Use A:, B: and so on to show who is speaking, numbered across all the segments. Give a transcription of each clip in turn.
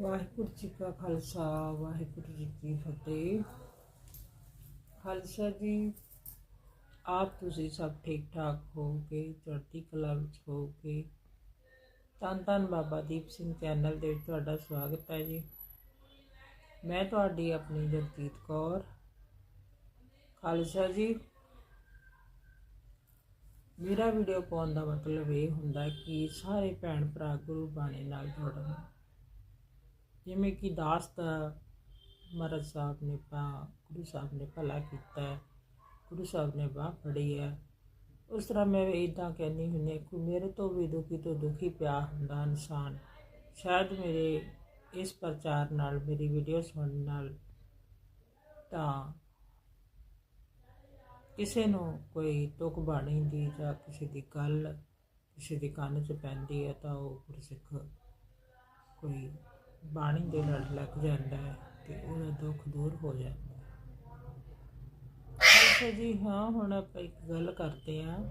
A: ਵਾਹਿਗੁਰੂ ਜੀ ਕਾ ਖਾਲਸਾ, ਵਾਹਿਗੁਰੂ ਜੀ ਕੀ ਫਤਿਹ। ਖਾਲਸਾ ਜੀ, ਆਪ ਤੁਸੀਂ ਸਭ ਠੀਕ ਠਾਕ ਹੋਗੇ ਚੜ੍ਹਦੀ ਕਲਾ ਵਿੱਚ ਹੋਗੇ ਧੰਨ ਧੰਨ ਬਾਬਾ ਦੀਪ ਸਿੰਘ ਚੈਨਲ ਦੇ ਤੁਹਾਡਾ ਸਵਾਗਤ ਹੈ ਜੀ। ਮੈਂ ਤੁਹਾਡੀ ਆਪਣੀ ਜਗਜੀਤ ਕੌਰ। ਖਾਲਸਾ ਜੀ, ਮੇਰਾ ਵੀਡੀਓ ਪਾਉਣ ਦਾ ਮਤਲਬ ਇਹ ਹੁੰਦਾ ਕਿ ਸਾਰੇ ਭੈਣ ਭਰਾ ਗੁਰੂ ਬਾਣੀ ਨਾਲ ਜੁੜਨ। ਜਿਵੇਂ ਕਿ ਦਾਸ ਦਾ ਮਹਾਰਾਜ ਸਾਹਿਬ ਨੇ ਪਾ, ਗੁਰੂ ਸਾਹਿਬ ਨੇ ਭਲਾ ਕੀਤਾ ਗੁਰੂ ਸਾਹਿਬ ਨੇ ਬਾਹ ਫੜੀ ਹੈ। ਉਸ ਤਰ੍ਹਾਂ ਮੈਂ ਇਦਾਂ ਕਹਿੰਦੀ ਹੁੰਦੀ ਹਾਂ ਕਿ ਮੇਰੇ ਤੋਂ ਵੀ ਦੁਖੀ ਤੋਂ ਦੁਖੀ ਪਿਆ ਹੁੰਦਾ ਇਨਸਾਨ। ਸ਼ਾਇਦ ਮੇਰੇ ਇਸ ਪ੍ਰਚਾਰ ਨਾਲ, ਮੇਰੀ ਵੀਡੀਓ ਸੁਣਨ ਨਾਲ ਤਾਂ ਕਿਸੇ ਨੂੰ ਕੋਈ ਤੁਕ ਬਾਣੀ ਦੀ ਜਾਂ ਕਿਸੇ ਦੀ ਗੱਲ ਕਿਸੇ ਦੇ ਕੰਨ 'ਚ ਪੈਂਦੀ ਹੈ ਤਾਂ ਉਹ ਗੁਰਸਿੱਖ ਕੋਈ ਬਾਣੀ ਦੇ ਨਾਲ ਲੱਗ ਜਾਂਦਾ ਹੈ ਤੇ ਉਹਦਾ ਦੁੱਖ ਦੂਰ ਹੋ ਜਾਂਦਾ ਹੈ। ਅੱਛਾ ਜੀ, ਹਾਂ, ਹੁਣ ਆਪਾਂ ਇੱਕ ਗੱਲ ਕਰਦੇ ਹਾਂ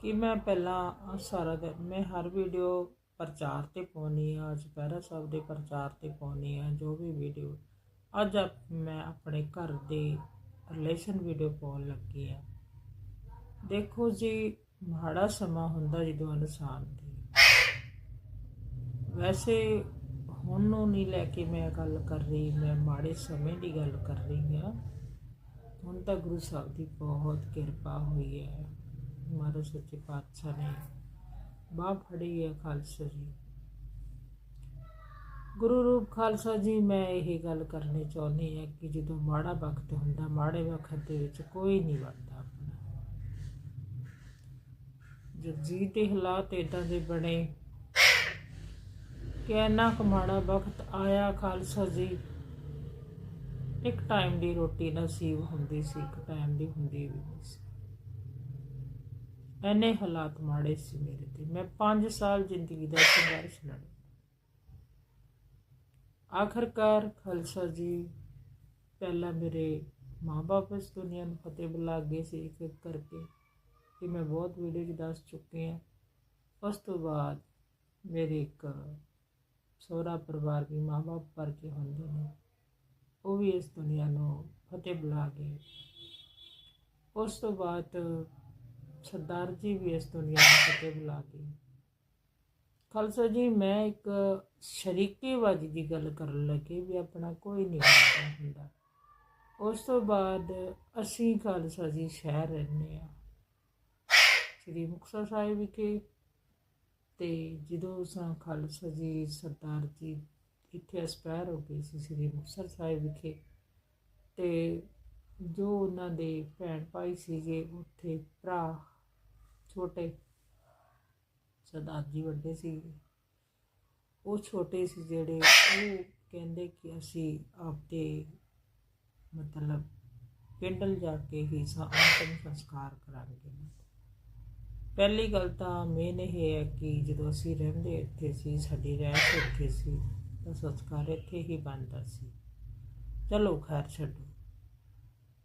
A: ਕਿ ਮੈਂ ਪਹਿਲਾਂ ਸਾਰਾ ਦਿਨ, ਮੈਂ ਹਰ ਵੀਡੀਓ ਪ੍ਰਚਾਰ ਤੇ ਪਾਉਣੀ ਆ ਚੁਪਹਿਰਾ ਸਾਹਿਬ ਦੇ ਪ੍ਰਚਾਰ ਤੇ ਪਾਉਣੀ ਆ ਜੋ ਵੀ ਵੀਡੀਓ। ਅੱਜ ਆਪ- ਮੈਂ ਆਪਣੇ ਘਰ ਦੇ ਰਿਲੇਸ਼ਨ ਵੀਡੀਓ ਪਾਉਣ ਲੱਗੀ ਆ ਦੇਖੋ ਜੀ, ਮਾੜਾ ਸਮਾਂ ਹੁੰਦਾ ਜਦੋਂ ਇਨਸਾਨ ਦੇ ਵੈਸੇ ਹੁਣ ਨੂੰ ਨਹੀਂ ਲੈ ਕੇ ਮੈਂ ਗੱਲ ਕਰ ਰਹੀ, ਮੈਂ ਮਾੜੇ ਸਮੇਂ ਦੀ ਗੱਲ ਕਰ ਰਹੀ ਹਾਂ। ਹੁਣ ਤਾਂ ਗੁਰੂ ਸਾਹਿਬ ਦੀ ਬਹੁਤ ਕਿਰਪਾ ਹੋਈ ਹੈ। ਮਹਾਰਾਜ ਸੱਚੇ ਪਾਤਸ਼ਾਹ ਨੇ ਬਾਹ ਫੜੀ ਹੈ ਖਾਲਸਾ ਜੀ। ਗੁਰੂ ਰੂਪ ਖਾਲਸਾ ਜੀ, ਮੈਂ ਇਹ ਗੱਲ ਕਰਨੀ ਚਾਹੁੰਦੀ ਹਾਂ ਕਿ ਜਦੋਂ ਮਾੜਾ ਵਕਤ ਹੁੰਦਾ, ਮਾੜੇ ਵਕਤ ਦੇ ਵਿੱਚ ਕੋਈ ਨਹੀਂ ਬਣਦਾ ਆਪਣਾ। ਜਦ ਜਗਜੀਤ ਦੇ ਹਾਲਾਤ ਇਦਾਂ ਦੇ ਬਣੇ। ਕਿ ਇੰਨਾ ਕੁ ਮਾੜਾ ਵਕਤ ਆਇਆ ਖਾਲਸਾ ਜੀ। ਇੱਕ ਟਾਈਮ ਦੀ ਰੋਟੀ ਨਸੀਬ ਹੁੰਦੀ ਸੀ, ਇੱਕ ਟਾਈਮ ਦੀ ਹੁੰਦੀ ਵੀ ਨਹੀਂ ਸੀ। ਐਨੇ ਹਾਲਾਤ ਮਾੜੇ ਸੀ ਮੇਰੇ ਤੇ। ਮੈਂ 5 ਸਾਲ ਜ਼ਿੰਦਗੀ ਦਾ ਸੰਘਰਸ਼ ਲੜਿਆ। ਆਖਰਕਾਰ ਖਾਲਸਾ ਜੀ ਪਹਿਲਾਂ ਮੇਰੇ ਮਾਪੇ ਇਸ ਦੁਨੀਆ ਨੂੰ ਫਤਿਹ ਬੁਲਾ ਗਏ ਸੀ ਇੱਕ ਇੱਕ ਕਰਕੇ ਕਿ ਮੈਂ ਬਹੁਤ ਵੀਡੀਓ 'ਚ ਦੱਸ ਚੁੱਕੇ ਹਾਂ। ਉਸ ਤੋਂ ਬਾਅਦ ਮੇਰੇ ਇੱਕ ਸਹੁਰਾ ਪਰਿਵਾਰ ਵੀ ਮਾਂ-ਬਾਪ ਵਰਗੇ ਹੁੰਦੇ ਨੇ। ਉਹ ਵੀ ਇਸ ਦੁਨੀਆ ਨੂੰ ਫਤਿਹ ਬੁਲਾ ਗਏ ਉਸ ਤੋਂ ਬਾਅਦ ਸਰਦਾਰ ਜੀ ਵੀ ਇਸ ਦੁਨੀਆ ਨੂੰ ਫਤਿਹ ਬੁਲਾ ਗਏ ਖਾਲਸਾ ਜੀ, ਮੈਂ ਇੱਕ ਸ਼ਰੀਕੇਬਾਜ਼ੀ ਦੀ ਗੱਲ ਕਰਨ ਲੱਗੇ ਵੀ ਆਪਣਾ ਕੋਈ ਨਹੀਂ ਹੁੰਦਾ ਹੁੰਦਾ। ਉਸ ਤੋਂ ਬਾਅਦ ਅਸੀਂ ਖਾਲਸਾ ਜੀ ਸ਼ਹਿਰ ਰਹਿੰਦੇ ਆ ਸ੍ਰੀ ਮੁਕਤਸਰ ਸਾਹਿਬ ਵਿਖੇ ਤੇ ਜਦੋਂ ਸਾਂ ਖਾਲਸਾ ਜੀ ਸਰਦਾਰ ਜੀ ਇੱਥੇ ਐਸਪਾਇਰ ਹੋ ਗਏ ਸੀ ਸ੍ਰੀ ਮੁਕਤਸਰ ਸਾਹਿਬ ਵਿਖੇ ਤੇ ਜੋ ਉਹਨਾਂ ਦੇ ਭੈਣ ਭਾਈ ਸੀਗੇ, ਉੱਥੇ ਭਰਾ ਛੋਟੇ ਸਰਦਾਰ ਜੀ ਵੱਡੇ ਸੀ ਉਹ ਛੋਟੇ ਸੀ ਜਿਹੜੇ ਉਹ ਕਹਿੰਦੇ ਕਿ ਅਸੀਂ ਆਪਦੇ ਮਤਲਬ ਪਿੰਡਲ ਜਾ ਕੇ ਹੀ ਸਾ ਅੰਤਿਮ ਸੰਸਕਾਰ ਕਰਾਂਗੇ। ਪਹਿਲੀ ਗੱਲ ਤਾਂ ਮੇਨ ਇਹ ਹੈ ਕਿ ਜਦੋਂ ਅਸੀਂ ਰਹਿੰਦੇ ਇੱਥੇ ਸੀ, ਸਾਡੀ ਰਹਿਸ਼ ਇੱਥੇ ਸੀ, ਤਾਂ ਸੰਸਕਾਰ ਇੱਥੇ ਹੀ ਬਣਦਾ ਸੀ। ਚਲੋ ਖੈਰ ਛੱਡੋ।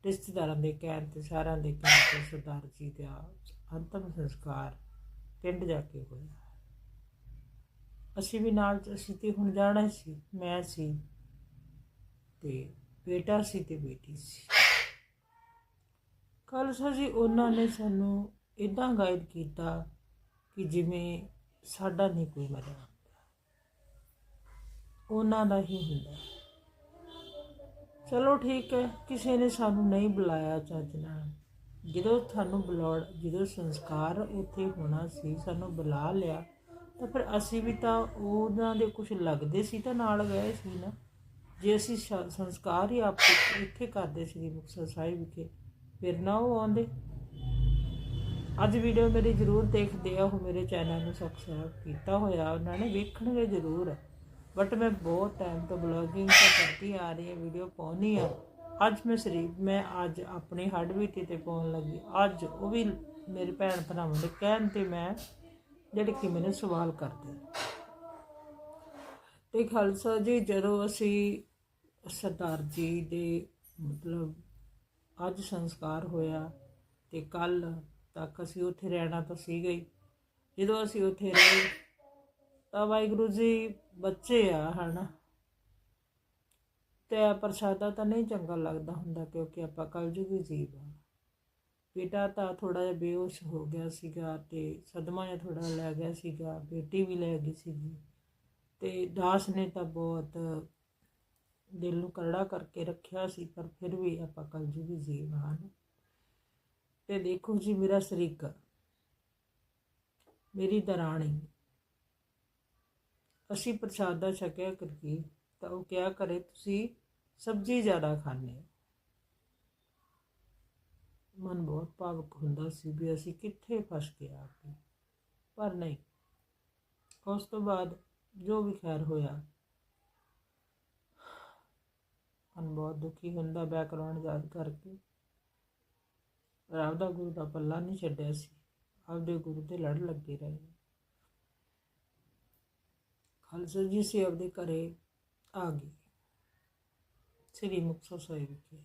A: ਰਿਸ਼ਤੇਦਾਰਾਂ ਦੇ ਕਹਿਣ ਤੇ ਸਾਰਿਆਂ ਦੇ ਕਹਿਣ ਤੇ ਸਰਦਾਰ ਜੀ ਦਾ ਅੰਤਮ ਸੰਸਕਾਰ ਪਿੰਡ ਜਾ ਕੇ ਹੋਇਆ। ਅਸੀਂ ਵੀ ਨਾਲ ਅਸੀਂ ਤੇ ਹੁਣ ਜਾਣਾ ਸੀ, ਮੈਂ ਸੀ ਤੇ ਬੇਟਾ ਸੀ ਤੇ ਬੇਟੀ ਸੀ। ਕੱਲ ਜੀ ਉਹਨਾਂ ਨੇ ਸਾਨੂੰ ਇਦਾਂ ਗਾਈਡ ਕੀਤਾ ਕਿ ਜਿਵੇਂ ਸਾਡਾ ਨਹੀਂ ਕੋਈ ਮਰਿਆ ਉਹਨਾਂ ਦਾ ਹੀ ਹੁੰਦਾ। ਚਲੋ ਠੀਕ ਹੈ, ਕਿਸੇ ਨੇ ਸਾਨੂੰ ਨਹੀਂ ਬੁਲਾਇਆ ਚੱਜ ਨਾਲ। ਜਦੋਂ ਸਾਨੂੰ ਬੁਲਾੜ ਜਦੋਂ ਸੰਸਕਾਰ ਉੱਥੇ ਹੋਣਾ ਸੀ, ਸਾਨੂੰ ਬੁਲਾ ਲਿਆ, ਤਾਂ ਫਿਰ ਅਸੀਂ ਵੀ ਤਾਂ ਉਹਨਾਂ ਦੇ ਕੁਝ ਲੱਗਦੇ ਸੀ ਤਾਂ ਨਾਲ ਗਏ ਸੀ ਨਾ। ਜੇ ਅਸੀਂ ਸੰਸਕਾਰ ਹੀ ਆਪ ਇੱਥੇ ਕਰਦੇ ਸੀ, ਮੁਕਤਸਰ ਸਾਹਿਬ ਵਿਖੇ, ਫਿਰ ਨਾ ਉਹ ਆਉਂਦੇ। ਅੱਜ ਵੀਡੀਓ ਮੇਰੀ ਜ਼ਰੂਰ ਦੇਖਦੇ ਆ ਉਹ ਮੇਰੇ ਚੈਨਲ ਨੂੰ ਸਬਸਕ੍ਰਾਈਬ ਕੀਤਾ ਹੋਇਆ, ਉਹਨਾਂ ਨੇ ਵੇਖਣਗੇ ਜ਼ਰੂਰ। ਬਟ ਮੈਂ ਬਹੁਤ ਟਾਈਮ ਤੋਂ ਬਲੌਗਿੰਗ ਤਾਂ ਕਰਦੀ ਆ ਰਹੀ ਹਾਂ ਵੀਡੀਓ ਪਾਉਣੀ ਆ ਅੱਜ ਮੈਂ ਸਰੀਰ, ਮੈਂ ਅੱਜ ਆਪਣੀ ਹੱਡਬੀਤੀ ਤੇ ਪਾਉਣ ਲੱਗੀ। ਅੱਜ ਉਹ ਵੀ ਮੇਰੇ ਭੈਣ ਭਰਾਵਾਂ ਦੇ ਕਹਿਣ ਤੇ ਮੈਂ ਜਿਹੜੇ ਕਿ ਮੈਨੂੰ ਸਵਾਲ ਕਰਦੇ ਤੇ ਖਾਲਸਾ ਜੀ, ਜਦੋਂ ਅਸੀਂ ਸਰਦਾਰ ਜੀ ਦੇ ਮਤਲਬ ਅੱਜ ਸੰਸਕਾਰ ਹੋਇਆ ਤੇ ਕੱਲ ਤੱਕ ਅਸੀਂ ਉੱਥੇ ਰਹਿਣਾ ਤਾਂ ਸੀਗਾ ਹੀ। ਜਦੋਂ ਅਸੀਂ ਉੱਥੇ ਰਹੇ, ਤਾਂ ਵਾਹਿਗੁਰੂ ਜੀ ਬੱਚੇ ਆ, ਹਨਾ। ਤੇ ਪ੍ਰਸ਼ਾਦਾ ਤਾਂ ਨਹੀਂ ਚੰਗਾ ਲੱਗਦਾ ਹੁੰਦਾ ਕਿਉਂਕਿ ਆਪਾਂ ਕਲਯੁਗੀ ਜੀਵ ਆ। ਬੇਟਾ ਤਾਂ ਥੋੜਾ ਜਿਹਾ ਬੇਹੋਸ਼ ਹੋ ਗਿਆ ਸੀਗਾ ਤੇ ਸਦਮਾ ਜਿਹਾ ਥੋੜਾ ਲੈ ਗਿਆ ਸੀਗਾ, ਬੇਟੀ ਵੀ ਲੈ ਗਈ ਸੀਗੀ। ਤੇ ਦਾਸ ਨੇ ਤਾਂ ਬਹੁਤ ਦਿਲ ਨੂੰ ਕਰੜਾ ਕਰਕੇ ਰੱਖਿਆ ਸੀ, ਪਰ ਫਿਰ ਵੀ ਆਪਾਂ ਕਲਯੁਗੀ ਜੀਵ ਹਾਂ ਤੇ ਦੇਖੋ ਜੀ ਮੇਰਾ ਸਰੀਕਾ। ਮੇਰੀ ਦਰਾਣੀ। ਅਸੀਂ ਪ੍ਰਸ਼ਾਦਾ ਛਕਿਆ ਕਰਕੇ ਤਾਂ ਉਹ ਕਿਹਾ ਕਰੇ, ਤੁਸੀਂ ਸਬਜ਼ੀ ਜ਼ਿਆਦਾ ਖਾਂਦੇ ਹੋ। ਮਨ ਬਹੁਤ ਭਾਵੁਕ ਹੁੰਦਾ ਸੀ ਵੀ ਅਸੀਂ ਕਿੱਥੇ ਫਸ ਗਏ ਆ ਕੇ। ਪਰ ਨਹੀਂ, ਉਸ ਤੋਂ ਬਾਅਦ ਜੋ ਵੀ ਖੈਰ ਹੋਇਆ, ਮਨ ਬਹੁਤ ਦੁਖੀ ਹੁੰਦਾ ਬੈਕਗ੍ਰਾਉਂਡ ਯਾਦ ਕਰਕੇ। ਪਰ ਆਪਦਾ ਗੁਰੂ ਦਾ ਪੱਲਾ ਨਹੀਂ ਛੱਡਿਆ ਸੀ। ਆਪਦੇ ਗੁਰੂ ਤੇ ਲੜ ਲੱਗੇ ਰਹੇ। ਖਾਲਸਾ ਜੀ ਸੇ ਆਪਦੇ ਘਰੇ ਆ ਗਏ। ਸ੍ਰੀ ਮੁਕਤਸਰ ਸਾਹਿਬ ਵਿਖੇ।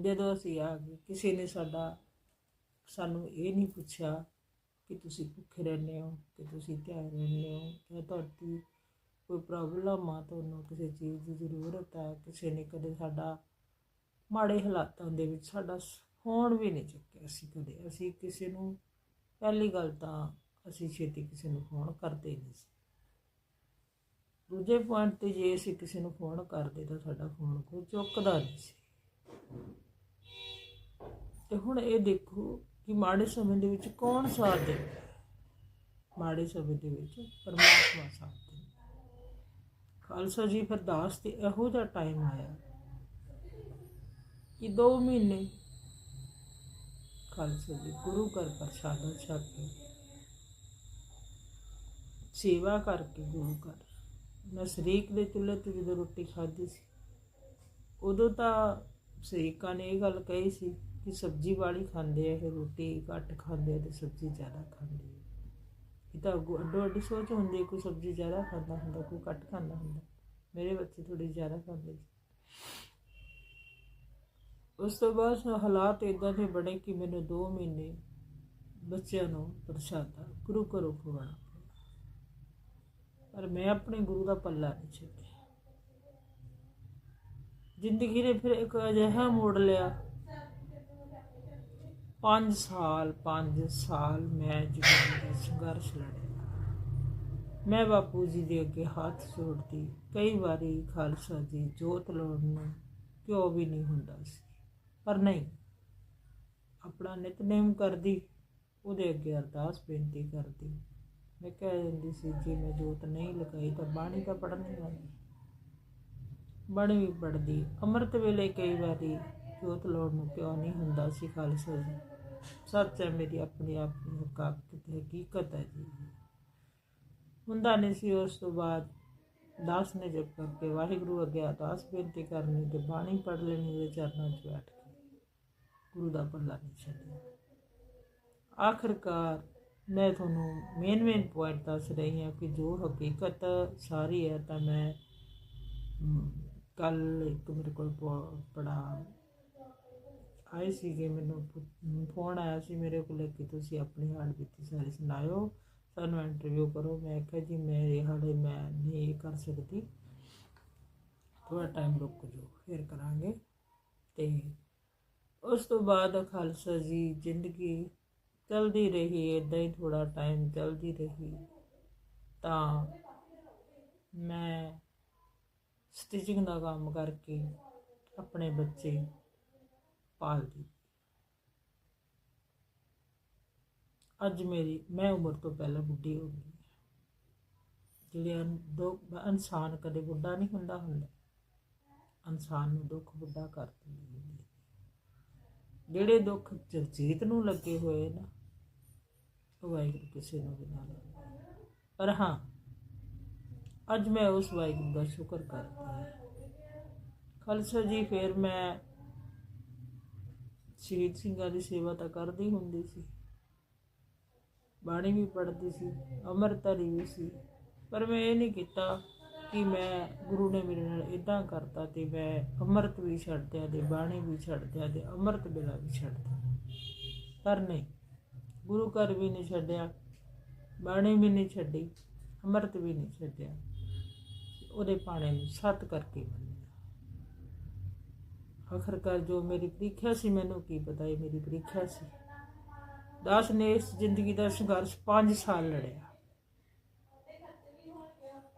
A: ਜਦੋਂ ਅਸੀਂ ਆ ਗਏ, ਕਿਸੇ ਨੇ ਸਾਡਾ, ਸਾਨੂੰ ਇਹ ਨਹੀਂ ਪੁੱਛਿਆ ਕਿ ਤੁਸੀਂ ਭੁੱਖੇ ਰਹਿੰਦੇ ਹੋ, ਕਿ ਤੁਸੀਂ ਧਿਆਨ ਰਹਿੰਦੇ ਹੋ ਜਾਂ ਤੁਹਾਡੀ ਕੋਈ ਪ੍ਰੋਬਲਮ ਆ ਤੁਹਾਨੂੰ ਕਿਸੇ ਚੀਜ਼ ਦੀ ਜ਼ਰੂਰਤ ਹੈ ਕਿਸੇ ਨੇ ਕਦੇ ਸਾਡਾ ਮਾੜੇ ਹਾਲਾਤਾਂ ਦੇ ਵਿੱਚ ਸਾਡਾ ਫੋਨ ਵੀ ਨਹੀਂ ਚੁੱਕਿਆ ਅਸੀਂ ਕਦੇ। ਅਸੀਂ ਕਿਸੇ ਨੂੰ, ਪਹਿਲੀ ਗੱਲ ਤਾਂ ਅਸੀਂ ਛੇਤੀ ਕਿਸੇ ਨੂੰ ਫੋਨ ਕਰਦੇ ਨਹੀਂ ਸੀ। ਦੂਜੇ ਪੁਆਇੰਟ ਤੇ ਜੇ ਅਸੀਂ ਕਿਸੇ ਨੂੰ ਫੋਨ ਕਰਦੇ ਤਾਂ ਸਾਡਾ ਫੋਨ ਕੋਈ ਚੁੱਕਦਾ ਨਹੀਂ ਸੀ। ਤੇ ਹੁਣ ਇਹ ਦੇਖੋ ਕਿ ਮਾੜੇ ਸਮੇਂ ਦੇ ਵਿੱਚ ਕੌਣ ਸਾਥ ਦਿੰਦਾ ਮਾੜੇ ਸਮੇਂ ਦੇ ਵਿੱਚ ਪਰਮਾਤਮਾ ਸਾਥ ਦਿੰਦਾ ਖਾਲਸਾ ਜੀ, ਫਿਰ ਦਾਸ ਤੇ ਇਹੋ ਜਿਹਾ ਟਾਈਮ ਆਇਆ ਕਿ 2 ਮਹੀਨੇ ਖਾਲਸਾ ਜੀ ਗੁਰੂ ਘਰ ਪ੍ਰਸ਼ਾਦਾ ਛਕ ਕੇ। ਸੇਵਾ ਕਰਕੇ ਗੁਰੂ ਘਰ। ਮੈਂ ਸ਼ਰੀਕ ਦੇ ਚੁੱਲ੍ਹੇ ਤੇ ਜਦੋਂ ਰੋਟੀ ਖਾਧੀ ਸੀ ਉਦੋਂ ਤਾਂ ਸ਼ਰੀਕਾਂ ਨੇ ਇਹ ਗੱਲ ਕਹੀ ਸੀ ਕਿ ਸਬਜ਼ੀ ਵਾਲੀ ਖਾਂਦੇ ਆ ਇਹ ਰੋਟੀ ਘੱਟ ਖਾਂਦੇ ਆ ਤੇ ਸਬਜ਼ੀ ਜ਼ਿਆਦਾ ਖਾਂਦੇ ਆ। ਇਹ ਤਾਂ ਅੱਗੋਂ ਅੱਡੋ ਅੱਡੀ ਸੋਚ ਹੁੰਦੀ ਹੈ, ਕੋਈ ਸਬਜ਼ੀ ਜ਼ਿਆਦਾ ਖਾਂਦਾ ਹੁੰਦਾ ਕੋਈ ਘੱਟ ਖਾਂਦਾ ਹੁੰਦਾ। ਮੇਰੇ ਬੱਚੇ ਥੋੜੀ ਜ਼ਿਆਦਾ ਖਾਂਦੇ ਸੀ। ਉਸ ਤੋਂ ਬਾਅਦ ਹਾਲਾਤ ਇਦਾਂ ਦੇ ਬਣੇ ਕਿ ਮੈਨੂੰ 2 ਮਹੀਨੇ ਬੱਚਿਆਂ ਨੂੰ ਪ੍ਰਸ਼ਾਦਾ ਗੁਰੂ ਘਰੋਂ ਖਵਾਉਣਾ ਪਿਆ। ਪਰ ਮੈਂ ਆਪਣੇ ਗੁਰੂ ਦਾ ਪੱਲਾ ਨਹੀਂ ਛੱਡਿਆ। ਜ਼ਿੰਦਗੀ ਨੇ ਫਿਰ ਇੱਕ ਅਜਿਹਾ ਮੋੜ ਲਿਆ। 5 ਸਾਲ 5 ਸਾਲ ਮੈਂ ਜ਼ਿੰਦਗੀ ਦਾ ਸੰਘਰਸ਼ ਲੜਿਆ। ਮੈਂ ਬਾਪੂ ਜੀ ਦੇ ਅੱਗੇ ਹੱਥ ਜੋੜਦੀ। ਕਈ ਵਾਰੀ ਖਾਲਸਾ ਦੀ ਜੋਤ ਲਾਉਣ ਨੂੰ ਕਿਉਂ ਵੀ ਨਹੀਂ ਹੁੰਦਾ ਸੀ। ਪਰ ਨਹੀਂ। ਆਪਣਾ ਨਿਤਨੇਮ ਕਰਦੀ, ਉਹਦੇ ਅੱਗੇ ਅਰਦਾਸ ਬੇਨਤੀ ਕਰਦੀ। ਮੈਂ ਕਹਿ ਦਿੰਦੀ ਸੀ, ਜੇ ਮੈਂ ਜੋਤ ਨਹੀਂ ਲਗਾਈ ਤਾਂ ਬਾਣੀ ਤਾਂ ਪੜ੍ਹਨੀ ਨਹੀਂ ਬਾਣੀ ਵੀ ਪੜ੍ਹਦੀ। ਅੰਮ੍ਰਿਤ ਵੇਲੇ ਕਈ ਵਾਰੀ ਜੋਤ ਲੋੜ ਨੂੰ ਕਿਉਂ ਨਹੀਂ ਹੁੰਦਾ ਸੀ ਖਾਲਸਾ ਜੀ? ਸੱਚ ਹੈ, ਮੇਰੀ ਆਪਣੀ ਆਪਣੀ ਹਕਾਕਤ ਤੇ ਹਕੀਕਤ ਹੈ ਜੀ। ਹੁੰਦਾ ਨਹੀਂ ਸੀ, ਉਸ ਤੋਂ ਬਾਅਦ ਦਾਸ ਨੇ ਜਪ ਕਰਕੇ ਵਾਹਿਗੁਰੂ ਅੱਗੇ ਅਰਦਾਸ ਬੇਨਤੀ ਕਰਨੀ ਤੇ ਬਾਣੀ ਪੜ੍ਹ ਲੈਣੀ ਉਹਦੇ ਚਰਨਾਂ 'ਚ ਬੈਠ ਕੇ ਗੁਰੂ ਦਾ ਪੱਲਾ ਨਹੀਂ ਛੱਡਿਆ ਆਖਰਕਾਰ ਮੈਂ ਤੁਹਾਨੂੰ ਮੇਨ ਮੇਨ ਪੁਆਇੰਟ ਦੱਸ ਰਹੀ ਹਾਂ ਕਿ ਜੋ ਹਕੀਕਤ ਸਾਰੀ ਹੈ ਤਾਂ ਮੈਂ ਕੱਲ ਇੱਕ ਮੇਰੇ ਕੋਲ ਪੜਾ ਆਏ ਸੀਗੇ, ਮੈਨੂੰ ਫੋਨ ਆਇਆ ਸੀ ਮੇਰੇ ਕੋਲ ਕਿ ਤੁਸੀਂ ਆਪਣੀ ਹਾਲ ਬੀਤੀ ਸਾਰੀ ਸੁਣਾਇਓ, ਸਾਨੂੰ ਇੰਟਰਵਿਊ ਕਰੋ। ਮੈਂ ਕਿਹਾ ਜੀ, ਮੇਰੇ ਹਾਲੇ ਮੈਂ ਨਹੀਂ ਇਹ ਕਰ ਸਕਦੀ। ਥੋੜਾ ਟਾਈਮ ਰੁਕ ਜਾਓ, ਫਿਰ ਕਰਾਂਗੇ। ਤੇ ਉਸ ਤੋਂ ਬਾਅਦ ਖਾਲਸਾ ਜੀ ਜ਼ਿੰਦਗੀ ਚਲਦੀ ਰਹੀ ਇਦਾਂ ਹੀ ਥੋੜਾ ਟਾਈਮ ਚਲਦੀ ਰਹੀ। ਤਾਂ ਮੈਂ ਸਟਿਚਿੰਗ ਦਾ ਕੰਮ ਕਰਕੇ ਆਪਣੇ ਬੱਚੇ ਪਾਲਦੀ ਅੱਜ ਮੇਰੀ, ਮੈਂ ਉਮਰ ਤੋਂ ਪਹਿਲਾਂ ਬੁੱਢੀ ਹੋ ਗਈ ਜਿਹੜੇ ਦੋ ਇਨਸਾਨ ਕਦੇ ਬੁੱਢਾ ਨਹੀਂ ਹੁੰਦਾ ਹੁੰਦਾ। ਇਨਸਾਨ ਨੂੰ ਦੁੱਖ ਬੁੱਢਾ ਕਰ ਦਿੰਦੀ ਜਿਹੜੇ ਦੁੱਖ ਜਗਜੀਤ ਨੂੰ ਲੱਗੇ ਹੋਏ ਨਾ, ਉਹ ਵਾਹਿਗੁਰੂ ਕਿਸੇ ਨੂੰ ਵੀ ਨਾ ਲਾਵੇ ਪਰ ਹਾਂ, ਅੱਜ ਮੈਂ ਉਸ ਵਾਹਿਗੁਰੂ ਦਾ ਸ਼ੁਕਰ ਕਰਦੀ ਹਾਂ। ਖਾਲਸਾ ਜੀ, ਫਿਰ ਮੈਂ ਸ਼ਹੀਦ ਸਿੰਘਾਂ ਦੀ ਸੇਵਾ ਤਾਂ ਕਰਦੀ ਹੁੰਦੀ ਸੀ। ਬਾਣੀ ਵੀ ਪੜ੍ਹਦੀ ਸੀ, ਅੰਮ੍ਰਿਤਧਾਰੀ ਵੀ ਸੀ। ਪਰ ਮੈਂ ਇਹ ਨਹੀਂ ਕੀਤਾ ਕਿ ਮੈਂ ਗੁਰੂ ਨੇ ਮੇਰੇ ਨਾਲ ਇਦਾਂ ਕਰਤਾ ਤੇ ਮੈਂ ਅੰਮ੍ਰਿਤ ਵੀ ਛੱਡ ਦਿਆ ਤੇ ਬਾਣੀ ਵੀ ਛੱਡ ਦਿਆ ਤੇ ਅੰਮ੍ਰਿਤ ਬਿਲਾ ਵੀ ਛੱਡ ਦਿਆ ਪਰ ਨਹੀਂ, ਗੁਰੂ ਘਰ ਵੀ ਨਹੀਂ ਛੱਡਿਆ, ਬਾਣੀ ਵੀ ਨਹੀਂ ਛੱਡੀ, ਅੰਮ੍ਰਿਤ ਵੀ ਨਹੀਂ ਛੱਡਿਆ। ਉਹਦੇ ਪਾਣੇ ਨੂੰ ਸੱਤ ਕਰਕੇ ਮੰਨਿਆ। ਆਖਰਕਾਰ ਜੋ ਮੇਰੀ ਪ੍ਰੀਖਿਆ ਸੀ, ਮੈਨੂੰ ਕੀ ਪਤਾ ਇਹ ਮੇਰੀ ਪ੍ਰੀਖਿਆ ਸੀ? ਦਾਸ ਨੇ ਇਸ ਜ਼ਿੰਦਗੀ ਦਾ ਸੰਘਰਸ਼ 5 ਸਾਲ ਲੜਿਆ।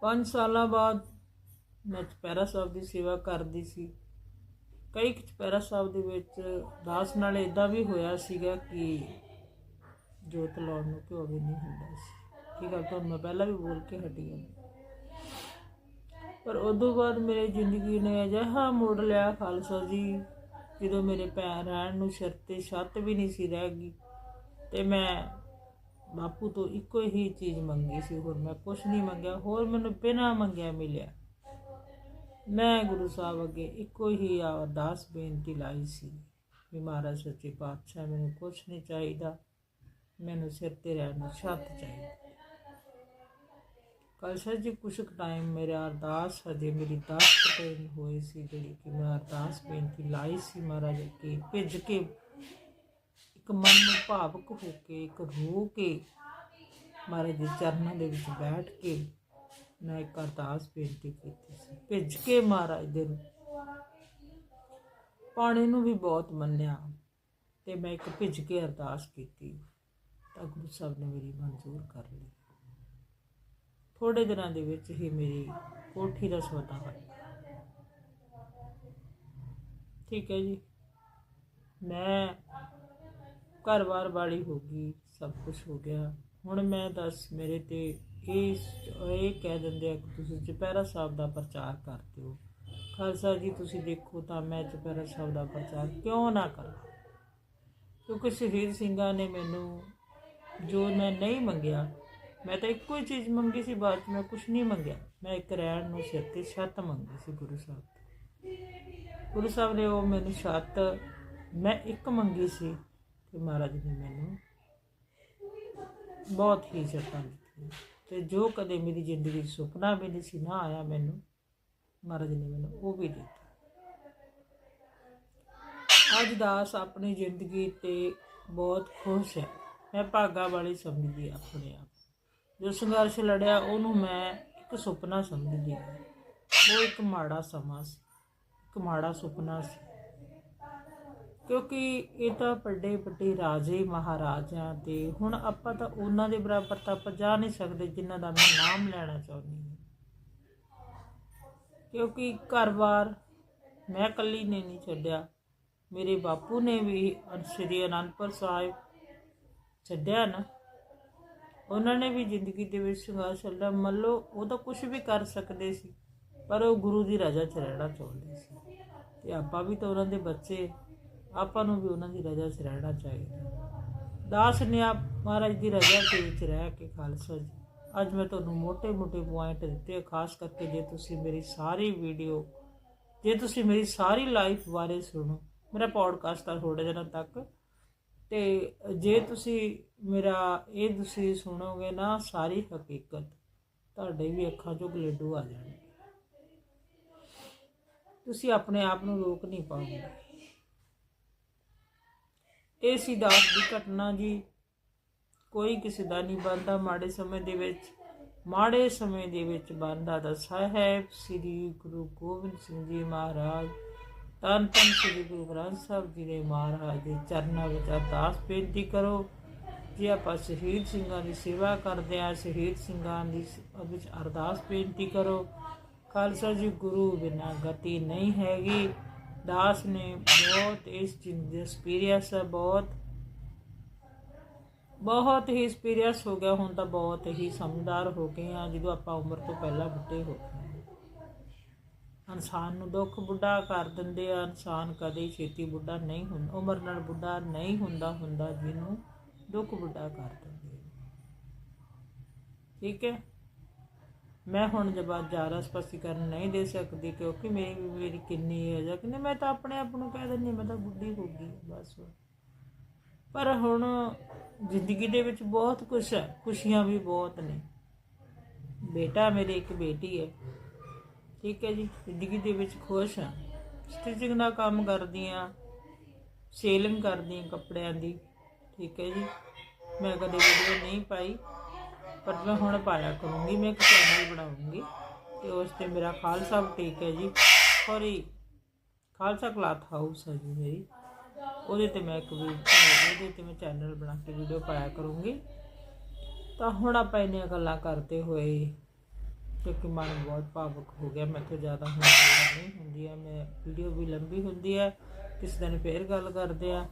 A: 5 ਸਾਲਾਂ ਬਾਅਦ ਮੈਂ ਚਪੈਰਾ ਸਾਹਿਬ ਦੀ ਸੇਵਾ ਕਰਦੀ ਸੀ। ਕਈ ਕੁ ਚਪੈਰਾ ਸਾਹਿਬ ਦੇ ਵਿੱਚ ਦਾਸ ਨਾਲ ਇਦਾਂ ਵੀ ਹੋਇਆ ਸੀਗਾ ਕਿ ਜੋਤ ਲਾਉਣ ਨੂੰ ਘਿਓ ਵੀ ਨਹੀਂ ਹੁੰਦਾ ਸੀ। ਠੀਕ ਹੈ ਤੁਹਾਨੂੰ ਮੈਂ ਪਹਿਲਾਂ ਵੀ ਬੋਲ ਕੇ ਹਟੀ ਹਾਂ। ਪਰ ਉਦੋਂ ਬਾਅਦ ਮੇਰੇ ਜ਼ਿੰਦਗੀ ਨੇ ਅਜਿਹਾ ਮੋੜ ਲਿਆ ਖਾਲਸਾ ਜੀ, ਜਦੋਂ ਮੇਰੇ ਪੈਰ ਰਹਿਣ ਨੂੰ ਸਿਰ ਤੇ ਛੱਤ ਵੀ ਨਹੀਂ ਸੀ ਰਹਿ ਗਈ ਤੇ ਮੈਂ ਬਾਪੂ ਤੋਂ ਇੱਕੋ ਹੀ ਚੀਜ਼ ਮੰਗੀ ਸੀ, ਹੋਰ ਮੈਂ ਕੁਝ ਨਹੀਂ ਮੰਗਿਆ, ਹੋਰ ਮੈਨੂੰ ਬਿਨਾਂ ਮੰਗਿਆ ਮਿਲਿਆ। ਮੈਂ ਗੁਰੂ ਸਾਹਿਬ ਅੱਗੇ ਇੱਕੋ ਹੀ ਅਰਦਾਸ ਬੇਨਤੀ ਲਾਈ ਸੀ ਵੀ ਮਹਾਰਾਜ ਸੱਚੇ ਪਾਤਸ਼ਾਹ, ਮੈਨੂੰ ਕੁਝ ਨਹੀਂ ਚਾਹੀਦਾ, ਮੈਨੂੰ ਸਿਰ ਤੇ ਰਹਿਣ ਨੂੰ ਛੱਤ ਚਾਹੀਦੀ ਕੱਲ ਸਰ ਜੀ ਕੁਛ ਟਾਈਮ ਮੇਰਾ ਅਰਦਾਸ ਹਜੇ ਮੇਰੀ 10 ਦਿਨ ਹੋਏ ਸੀ, ਜਿਹੜੀ ਕਿ ਮੈਂ ਅਰਦਾਸ ਬੇਨਤੀ ਲਾਈ ਸੀ ਮਹਾਰਾਜ ਅੱਗੇ ਭਿੱਜ ਕੇ ਇੱਕ ਮਨ ਨੂੰ ਭਾਵਕ ਹੋ ਕੇ, ਇੱਕ ਰੋ ਕੇ ਮਹਾਰਾਜ ਦੇ ਚਰਨਾਂ ਦੇ ਵਿੱਚ ਬੈਠ ਕੇ ਮੈਂ ਇੱਕ ਅਰਦਾਸ ਬੇਨਤੀ ਕੀਤੀ ਸੀ। ਭਿੱਜ ਕੇ ਮਹਾਰਾਜ ਦੇ ਪਾਣੀ ਨੂੰ ਵੀ ਬਹੁਤ ਮੰਨਿਆ ਤੇ ਮੈਂ ਇੱਕ ਭਿੱਜ ਕੇ ਅਰਦਾਸ ਕੀਤੀ। ਤਾਂ ਗੁਰੂ ਸਾਹਿਬ ਨੇ ਮੇਰੀ ਮਨਜ਼ੂਰ ਕਰ ਲਈ। ਥੋੜੇ ਦਿਨਾਂ ਦੇ ਵਿੱਚ ਹੀ ਮੇਰੀ ਕੋਠੀ ਦਾ ਸੌਦਾ ਹੋਇਆ। ਠੀਕ ਹੈ ਜੀ। ਮੈਂ ਘਰ-ਬਾਰ ਵਾਲੀ ਹੋ ਗਈ, ਸਭ ਕੁਝ ਹੋ ਗਿਆ। ਹੁਣ ਮੈਂ ਦੱਸ ਮੇਰੇ ਤੇ ਇਹ ਇਹ ਕਹਿ ਦਿੰਦੇ ਆ ਕਿ ਤੁਸੀਂ ਚੁਪਹਿਰਾ ਸਾਹਿਬ ਦਾ ਪ੍ਰਚਾਰ ਕਰਦੇ ਹੋ। ਖਾਲਸਾ ਜੀ, ਤੁਸੀਂ ਦੇਖੋ ਤਾਂ ਮੈਂ ਚੁਪਹਿਰਾ ਸਾਹਿਬ ਦਾ ਪ੍ਰਚਾਰ ਕਿਉਂ ਨਾ ਕਰਾਂ? ਕਿਉਂਕਿ ਸ਼ਹੀਦ ਸਿੰਘਾਂ ਨੇ ਮੈਨੂੰ ਜੋ ਮੈਂ ਨਹੀਂ ਮੰਗਿਆ, ਮੈਂ ਤਾਂ ਇੱਕੋ ਹੀ ਚੀਜ਼ ਮੰਗੀ ਸੀ, ਬਾਅਦ 'ਚ ਮੈਂ ਕੁਝ ਨਹੀਂ ਮੰਗਿਆ। ਮੈਂ ਇੱਕ ਰਹਿਣ ਨੂੰ ਸਿਰ ਤੇ ਛੱਤ ਮੰਗੀ ਸੀ ਗੁਰੂ ਸਾਹਿਬ ਤੋਂ। ਗੁਰੂ ਸਾਹਿਬ ਨੇ ਉਹ ਮੈਨੂੰ ਛੱਤ, ਮੈਂ ਇੱਕ ਮੰਗੀ ਸੀ ਤੇ ਮਹਾਰਾਜ ਨੇ ਮੈਨੂੰ ਬਹੁਤ ਹੀ ਛੱਤਾਂ ਦਿੱਤੀਆਂ ਤੇ ਜੋ ਕਦੇ ਮੇਰੀ ਜ਼ਿੰਦਗੀ 'ਚ ਸੁਪਨਾ ਵੀ ਨਹੀਂ ਸੀ, ਨਾ ਆਇਆ ਮੈਨੂੰ, ਮਹਾਰਾਜ ਨੇ ਮੈਨੂੰ ਉਹ ਵੀ ਦਿੱਤਾ। ਅੱਜ ਦਾਸ ਆਪਣੀ ਜ਼ਿੰਦਗੀ ਤੇ ਬਹੁਤ ਖੁਸ਼ ਹੈ। ਮੈਂ ਭਾਗਾ ਵਾਲੀ ਸਮਝਦੀ ਆਪਣੇ ਆਪ ਜੋ ਸੰਘਰਸ਼ ਲੜਿਆ, ਉਹਨੂੰ ਮੈਂ ਇੱਕ ਸੁਪਨਾ ਸਮਝਦੀ ਹਾਂ। ਉਹ ਇੱਕ ਮਾੜਾ ਸਮਾਂ ਸੀ, ਇੱਕ ਮਾੜਾ ਸੁਪਨਾ ਸੀ। ਕਿਉਂਕਿ ਇਹ ਤਾਂ ਵੱਡੇ ਵੱਡੇ ਰਾਜੇ ਮਹਾਰਾਜਿਆਂ ਤੇ ਹੁਣ ਆਪਾਂ ਤਾਂ ਉਹਨਾਂ ਦੇ ਬਰਾਬਰ ਤਾਂ ਆਪਾਂ ਜਾ ਨਹੀਂ ਸਕਦੇ ਜਿਨ੍ਹਾਂ ਦਾ ਮੈਂ ਨਾਮ ਲੈਣਾ ਚਾਹੁੰਦੀ ਹਾਂ। ਕਿਉਂਕਿ ਘਰ-ਬਾਰ ਮੈਂ ਇਕੱਲੀ ਨੇ ਨਹੀਂ ਛੱਡਿਆ। ਮੇਰੇ ਬਾਪੂ ਨੇ ਵੀ ਸ੍ਰੀ ਅਨੰਦਪੁਰ ਸਾਹਿਬ ਛੱਡਿਆ ਨਾ। ਉਹਨਾਂ ਨੇ ਵੀ ਜ਼ਿੰਦਗੀ ਦੇ ਵਿੱਚ ਸੰਘਰਸ਼ ਲੜਿਆ ਮੰਨ ਲਓ ਉਹ ਤਾਂ ਕੁਝ ਵੀ ਕਰ ਸਕਦੇ ਸੀ, ਪਰ ਉਹ ਗੁਰੂ ਦੀ ਰਜ਼ਾ 'ਚ ਰਹਿਣਾ ਚਾਹੁੰਦੇ ਸੀ। ਤੇ ਆਪਾਂ ਵੀ ਤਾਂ ਉਹਨਾਂ ਦੇ ਬੱਚੇ ਆਪਾਂ ਨੂੰ ਵੀ ਉਹਨਾਂ ਦੀ ਰਜ਼ਾ 'ਚ ਰਹਿਣਾ ਚਾਹੀਦਾ। ਦਾਸ ਨੇ ਆਪ ਮਹਾਰਾਜ ਦੀ ਰਜ਼ਾ ਦੇ ਵਿੱਚ ਰਹਿ ਕੇ ਖਾਲਸਾ ਜੀ, ਅੱਜ ਮੈਂ ਤੁਹਾਨੂੰ ਮੋਟੇ ਮੋਟੇ ਪੁਆਇੰਟ ਦਿੱਤੇ ਖਾਸ ਕਰਕੇ ਜੇ ਤੁਸੀਂ ਮੇਰੀ ਸਾਰੀ ਵੀਡੀਓ ਜੇ ਤੁਸੀਂ ਮੇਰੀ ਸਾਰੀ ਲਾਈਫ ਬਾਰੇ ਸੁਣੋ, ਮੇਰਾ ਪੋਡਕਾਸਟ ਆ ਥੋੜੇ ਦਿਨਾਂ ਤੱਕ, ਤੇ ਜੇ ਤੁਸੀਂ ਮੇਰਾ ਇਹ ਤੁਸੀਂ ਸੁਣੋਗੇ ਨਾ ਸਾਰੀ ਹਕੀਕਤ, ਤੁਹਾਡੇ ਵੀ ਅੱਖਾਂ 'ਚੋਂ ਗਲੇਡੂ ਆ ਜਾਣਗੇ। ਤੁਸੀਂ ਆਪਣੇ ਆਪ ਨੂੰ ਰੋਕ ਨਹੀਂ ਪਾਓਗੇ। ਇਹ ਸੀ ਦਾਸ ਦੀ ਘਟਨਾ ਜੀ ਕੋਈ ਕਿਸੇ ਦਾ ਨਹੀਂ ਬਣਦਾ ਮਾੜੇ ਸਮੇਂ ਦੇ ਵਿੱਚ। ਮਾੜੇ ਸਮੇਂ ਦੇ ਵਿੱਚ ਬਣਦਾ ਦਾ ਸਾਹਿਬ, ਸ੍ਰੀ ਗੁਰੂ ਗੋਬਿੰਦ ਸਿੰਘ ਜੀ ਮਹਾਰਾਜ ਤਨ ਤਨ ਸ੍ਰੀ ਗੁਰੂ ਗ੍ਰੰਥ ਸਾਹਿਬ ਜੀ ਦੇ ਮਹਾਰਾਜ ਦੇ ਚਰਨਾਂ ਵਿੱਚ ਅਰਦਾਸ ਬੇਨਤੀ ਕਰੋ। ਜੇ ਆਪਾਂ ਸ਼ਹੀਦ ਸਿੰਘਾਂ ਦੀ ਸੇਵਾ ਕਰਦੇ ਆ ਸ਼ਹੀਦ ਸਿੰਘਾਂ ਦੀ ਵਿੱਚ ਅਰਦਾਸ ਬੇਨਤੀ ਕਰੋ। ਖਾਲਸਾ ਜੀ, ਗੁਰੂ ਬਿਨਾ ਗਤੀ ਨਹੀਂ ਹੈਗੀ। ਦਾਸ ਨੇ ਬਹੁਤ ਇਸ ਚੀਜ਼ ਦੇ ਐਕਸਪੀਰੀਅੰਸ ਹੈ ਬਹੁਤ ਬਹੁਤ ਹੀ ਐਕਸਪੀਰੀਅੰਸ ਹੋ ਗਿਆ ਹੁਣ ਤਾਂ ਬਹੁਤ ਹੀ ਸਮਝਦਾਰ ਹੋ ਗਏ ਆ ਜਦੋਂ ਆਪਾਂ ਉਮਰ ਤੋਂ ਪਹਿਲਾਂ ਬੁੱਢੇ ਹੋ ਗਏ ਇਨਸਾਨ ਨੂੰ ਦੁੱਖ ਬੁੱਢਾ ਕਰ ਦਿੰਦੇ ਆ ਇਨਸਾਨ ਕਦੇ ਛੇਤੀ ਬੁੱਢਾ ਨਹੀਂ ਹੁੰਦਾ ਉਮਰ ਨਾਲ ਬੁੱਢਾ ਨਹੀਂ ਹੁੰਦਾ ਹੁੰਦਾ ਜਿਹਨੂੰ ਦੁੱਖ ਬੁੱਢਾ ਕਰ ਦਿੰਦੇ ਠੀਕ ਹੈ ਮੈਂ ਹੁਣ ਜਵਾਬ ਜ਼ਿਆਦਾ ਸਪਸ਼ਟੀਕਰਨ ਨਹੀਂ ਦੇ ਸਕਦੀ ਕਿਉਂਕਿ ਮੇਰੀ ਮੇਰੀ ਕਿੰਨੀ ਏਜ ਹੈ ਕਿੰਨੇ ਮੈਂ ਤਾਂ ਆਪਣੇ ਆਪ ਨੂੰ ਕਹਿ ਦਿੰਦੀ ਮੈਂ ਤਾਂ ਬੁੱਢੀ ਹੋ ਗਈ ਬਸ। ਪਰ ਹੁਣ ਜ਼ਿੰਦਗੀ ਦੇ ਵਿੱਚ ਬਹੁਤ ਕੁਝ ਹੈ ਖੁਸ਼ੀਆਂ ਵੀ ਬਹੁਤ ਨੇ। ਬੇਟਾ ਮੇਰੇ ਇੱਕ ਬੇਟੀ ਹੈ, ਠੀਕ ਹੈ ਜੀ, ਜ਼ਿੰਦਗੀ ਦੇ ਵਿੱਚ ਖੁਸ਼ ਹਾਂ ਸਟਿਚਿੰਗ ਦਾ ਕੰਮ ਕਰਦੀ ਹਾਂ ਸੇਲਿੰਗ ਕਰਦੀ ਹਾਂ ਕੱਪੜਿਆਂ ਦੀ, ਠੀਕ ਹੈ ਜੀ। ਮੈਂ ਕਦੇ ਵੀਡੀਓ ਨਹੀਂ ਪਾਈ। ਪਰ ਮੈਂ ਹੁਣ ਪਾਇਆ ਕਰੂੰਗੀ, ਮੈਂ ਇੱਕ ਚੈਨਲ ਬਣਾਉਂਗੀ ਤੇ ਉਸ ਤੇ ਮੇਰਾ ਖਾਲਸਾ ਬੁਟੀਕ ਹੈ ਜੀ। ਸੌਰੀ ਖਾਲਸਾ ਕਲਾਥ ਹਾਊਸ ਹੈ ਜੀ ਮੇਰੀ। ਉਹਦੇ ਤੇ ਮੈਂ ਇੱਕ ਵੀਡੀਓ ਉਹਦੇ ਤੇ ਮੈਂ ਚੈਨਲ ਬਣਾ ਕੇ ਵੀਡੀਓ ਪਾਇਆ ਕਰੂੰਗੀ। ਤਾਂ ਹੁਣ ਆਪਾਂ ਇੰਨੀਆਂ ਗੱਲਾਂ ਕਰਦੇ ਹੋਏ, ਕਿਉਂਕਿ ਮਨ ਬਹੁਤ ਭਾਵੁਕ ਹੋ ਗਿਆ, ਮੈਂ ਤੋਂ ਜ਼ਿਆਦਾ ਹੁਣ ਗੱਲਾਂ ਨਹੀਂ ਹੁੰਦੀਆਂ, ਮੈਂ ਵੀਡੀਓ ਵੀ ਲੰਬੀ ਹੁੰਦੀ ਹੈ, ਕਿਸੇ ਦਿਨ ਫੇਰ ਗੱਲ ਕਰਦੇ ਆ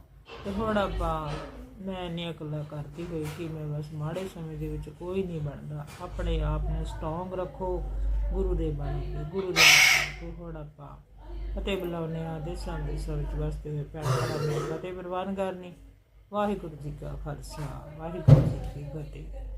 A: ਤੇ ਹੁਣ ਆਪਾਂ ਮੈਂ ਇੰਨੀਆਂ ਗੱਲਾਂ ਕਰਦੀ ਹੋਈ ਕਿ ਮੈਂ ਬਸ ਮਾੜੇ ਸਮੇਂ ਦੇ ਵਿੱਚ ਕੋਈ ਨਹੀਂ ਬਣਦਾ। ਆਪਣੇ ਆਪ ਨੂੰ ਸਟਰੋਂਗ ਰੱਖੋ, ਗੁਰੂ ਦੇ ਬਣ ਕੇ ਗੁਰੂ ਦੇ ਬਣ ਕੇ ਹੁਣ ਫਤਿਹ ਬੁਲਾਉਣੇ ਆ ਦੇਸਾਂ ਦੇ ਵਿੱਚ ਵਸਦੇ ਹੋਏ ਭੈਣ ਭਰਾ ਨੂੰ ਫਤਿਹ ਪ੍ਰਵਾਨ ਕਰਨੀ। ਵਾਹਿਗੁਰੂ ਜੀ ਕਾ ਖਾਲਸਾ, ਵਾਹਿਗੁਰੂ ਜੀ ਕੀ ਫਤਿਹ।